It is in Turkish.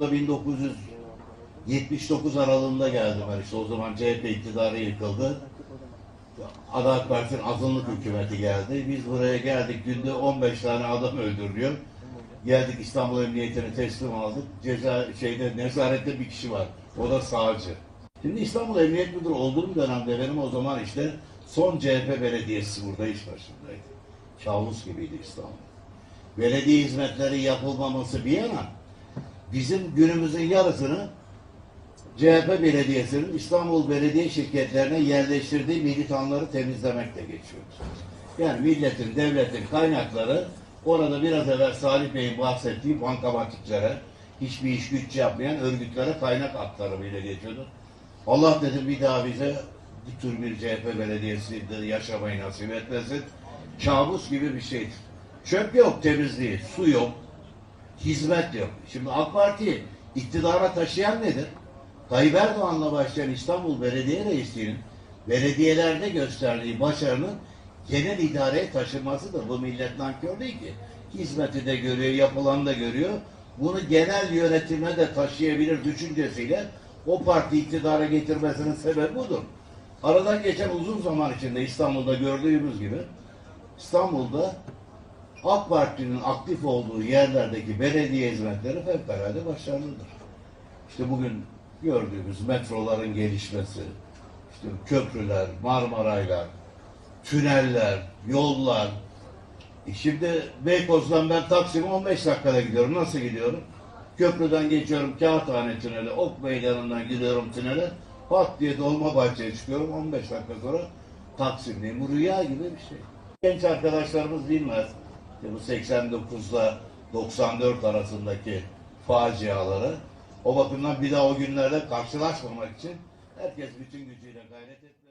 1979 aralığında geldim ben işte o zaman CHP iktidarı yıkıldı. Adalet Partisi'nin azınlık hükümeti geldi. Biz buraya geldik. Günde 15 tane adam öldürülüyor. Geldik İstanbul Emniyetine teslim aldık. Ceza şeyde nezarette bir kişi var. O da sağcı. Şimdi İstanbul Emniyet Müdürü olduğum dönemde benim o zaman işte son CHP belediyesi burada iş başındaydı. Kabus gibiydi İstanbul. Belediye hizmetleri yapılmaması bir yana bizim günümüzün yarısını CHP Belediyesi'nin İstanbul Belediye şirketlerine yerleştirdiği militanları temizlemekle geçiyoruz. Yani milletin, devletin kaynakları orada biraz evvel Salih Bey'in bahsettiği bankamatiklere, hiçbir iş güç yapmayan örgütlere kaynak aktarımıyla geçiyordu. Allah dedim bir daha bize bu tür bir CHP belediyesinde yaşamayı nasip etmesin. Kabus gibi bir şeydir. Çöp yok, temizliği, su yok, hizmet yok. Şimdi AK Parti iktidara taşıyan nedir? Tayyip Erdoğan'la başlayan İstanbul Belediye Reisliği'nin belediyelerde gösterdiği başarının genel idareye taşınmasıdır. Bu millet nankör değil ki. Hizmeti de görüyor, yapılanı da görüyor. Bunu genel yönetime de taşıyabilir düşüncesiyle o parti iktidara getirmesinin sebebi budur. Aradan geçen uzun zaman içinde İstanbul'da gördüğümüz gibi İstanbul'da AK Parti'nin aktif olduğu yerlerdeki belediye hizmetleri fevkalade başarılıdır. İşte bugün gördüğümüz metroların gelişmesi, işte köprüler, Marmaraylar, tüneller, yollar. E şimdi Beykoz'dan ben Taksim'e 15 dakikada gidiyorum. Nasıl gidiyorum? Köprüden geçiyorum Kağıthane tüneli, Ok Meydanı'ndan gidiyorum tünele. Pat diye Dolmabahçe'ye çıkıyorum. 15 dakika sonra Taksim'deyim. Bu rüya gibi bir şey. Genç arkadaşlarımız bilmez. İşte bu 89'la 94 arasındaki faciaları. O bakımdan bir daha o günlerde karşılaşmamak için herkes bütün gücüyle gayret etmeli.